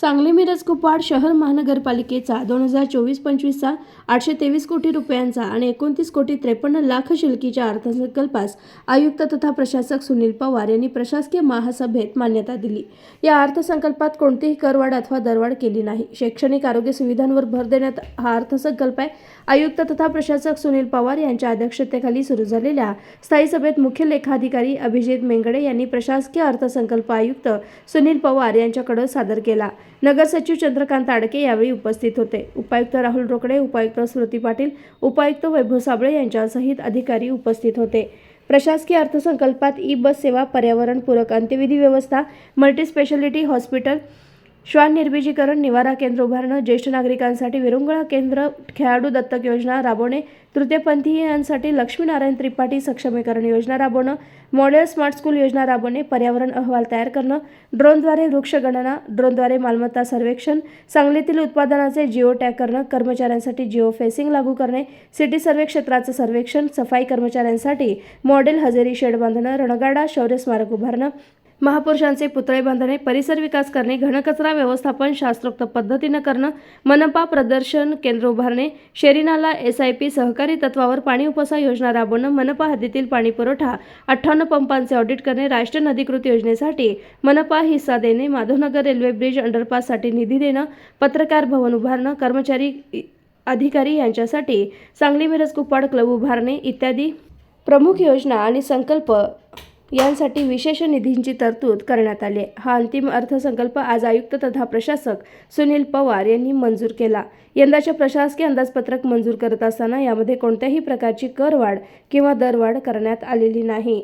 सांगली मिरज कुपवाड शहर महानगरपालिकेचा दोन हजार चोवीस पंचवीसचा आठशे तेवीस कोटी रुपयांचा आणि एकोणतीस कोटी त्रेपन्न लाख शिल्कीच्या अर्थसंकल्पास आयुक्त तथा प्रशासक सुनील पवार यांनी प्रशासकीय महासभेत मान्यता दिली. या अर्थसंकल्पात कोणतीही करवाढ अथवा दरवाढ केली नाही. शैक्षणिक आरोग्य सुविधांवर भर देण्यात हा अर्थसंकल्प आहे. आयुक्त तथा प्रशासक सुनील पवार यांच्या अध्यक्षतेखाली सुरू झालेल्या स्थायी सभेत मुख्य लेखाधिकारी अभिजित मेंगडे यांनी प्रशासकीय अर्थसंकल्प आयुक्त सुनील पवार यांच्याकडे सादर केला. नगरसचिव चंद्रकांत आडके यावेळी उपस्थित होते. उपायुक्त राहुल रोकडे उपायुक्त स्मृती पाटील उपायुक्त वैभव साबळे यांच्यासहित अधिकारी उपस्थित होते. प्रशासकीय अर्थसंकल्पात ई बस सेवा पर्यावरणपूरक अंत्यविधी व्यवस्था मल्टीस्पेशालिटी हॉस्पिटल श्वान निर्बीजीकरण निवारा केंद्र उभारणं ज्येष्ठ नागरिकांसाठी विरंगुळा केंद्र खेळाडू दत्तक योजना राबवणे तृतीयपंथीयांसाठी लक्ष्मीनारायण त्रिपाठी सक्षमीकरण योजना राबवणं मॉडेल स्मार्ट स्कूल योजना राबवणे पर्यावरण अहवाल तयार करणं ड्रोनद्वारे वृक्षगणना ड्रोनद्वारे मालमत्ता सर्वेक्षण सांगलीतील उत्पादनाचे जिओ टॅग करणं कर्मचाऱ्यांसाठी जिओ फेसिंग लागू करणे सिटी सर्वे क्षेत्राचं सर्वेक्षण सफाई कर्मचाऱ्यांसाठी मॉडेल हजेरी शेड बांधणं रणगाडा शौर्य स्मारक उभारणं महापुरुषांचे पुतळे बांधणे परिसर विकास करणे घनकचरा व्यवस्थापन शास्त्रोक्त पद्धतीनं करणं मनपा प्रदर्शन केंद्र उभारणे शेरीनाला एस आय पी सहकारी तत्वावर पाणी उपसा योजना राबवणं मनपा हद्दीतील पाणी पुरवठा अठ्ठावन्न पंपांचे ऑडिट करणे राष्ट्रीय नदीकृत योजनेसाठी मनपा हिस्सा देणे माधवनगर रेल्वे ब्रिज अंडरपाससाठी निधी देणं पत्रकार भवन उभारणं कर्मचारी अधिकारी यांच्यासाठी सांगली मिरज कुपाड क्लब उभारणे इत्यादी प्रमुख योजना आणि संकल्प यांसाठी विशेष निधींची तरतूद करण्यात आली. हा अंतिम अर्थसंकल्प आज आयुक्त तथा प्रशासक सुनील पवार यांनी मंजूर केला. यंदाच्या प्रशासकीय अंदाजपत्रक मंजूर करत असताना यामध्ये कोणत्याही प्रकारची करवाढ किंवा दरवाढ करण्यात आलेली नाही.